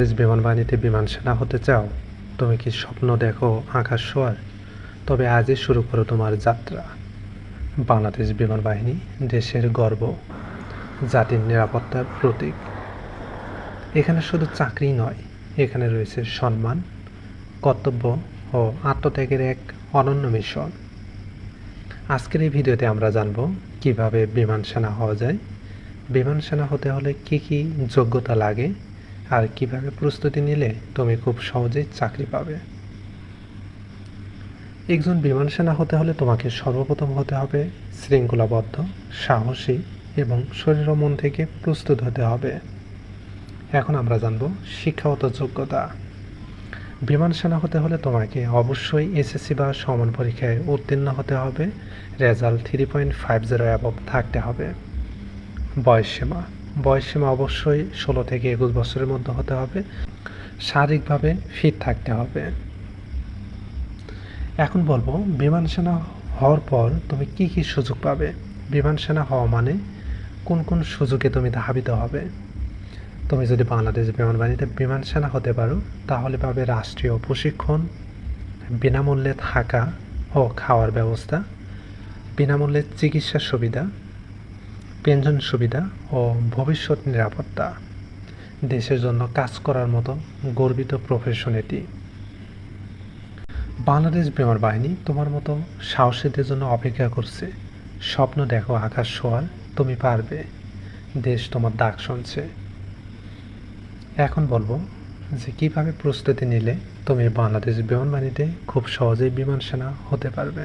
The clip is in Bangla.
বাংলাদেশ বিমান বাহিনীতে বিমান সেনা হতে চাও, তুমি কি স্বপ্ন দেখো আকাশ শোয়ার তবে আজই শুরু করো তোমার যাত্রা। বাংলাদেশ বিমান বাহিনী, দেশের গর্ব, জাতির নিরাপত্তার প্রতীক। এখানে শুধু চাকরি নয়, এখানে রয়েছে সম্মান, কর্তব্য ও আত্মত্যাগের এক অনন্য মিশন। আজকের এই ভিডিওতে আমরা জানব কীভাবে বিমান সেনা হওয়া যায়। বিমান সেনা হতে হলে কি কি যোগ্যতা লাগে আর কীভাবে প্রস্তুতি নিলে তুমি খুব সহজেই চাকরি পাবে? একজন বিমান সেনা হতে হলে তোমাকে সর্বপ্রথম হতে হবে শৃঙ্খলাবদ্ধ, সাহসী এবং শরীর ও মন থেকে প্রস্তুত হতে হবে। এখন আমরা জানব শিক্ষাগত যোগ্যতা। বিমান সেনা হতে হলে তোমাকে অবশ্যই এসএসসি বা সমান পরীক্ষায় উত্তীর্ণ হতে হবে। Result three point five zero above থাকতে হবে। বয়সসীমা বয়সসীমা অবশ্যই ষোলো থেকে একুশ বছরের মধ্যে হতে হবে। শারীরিকভাবে ফিট থাকতে হবে। এখন বলব, বিমান সেনা হওয়ার পর তুমি কি কি সুযোগ পাবে? বিমান সেনা হওয়া মানে কোন কোন সুযোগে তুমি ধাবিত হবে? তুমি যদি বাংলাদেশ বিমান বাহিনীতে বিমান সেনা হতে পারো, তাহলে পাবে রাষ্ট্রীয় প্রশিক্ষণ, বিনামূল্যে থাকা ও খাওয়ার ব্যবস্থা, বিনামূল্যে চিকিৎসার সুবিধা পেনশন সুবিধা ও ভবিষ্যৎ নিরাপত্তা। দেশের জন্য কাজ করার মতো গর্বিত প্রফেশন এটি বাংলাদেশ বিমান বাহিনী তোমার মতো সাহসীদের জন্য অপেক্ষা করছে। স্বপ্ন দেখো আকাশ ছোঁয়ার, তুমি পারবে। দেশ তোমার ডাক শুনছে। এখন বলব যে কীভাবে প্রস্তুতি নিলে তুমি বাংলাদেশ বিমান বাহিনীতে খুব সহজেই বিমান সেনা হতে পারবে।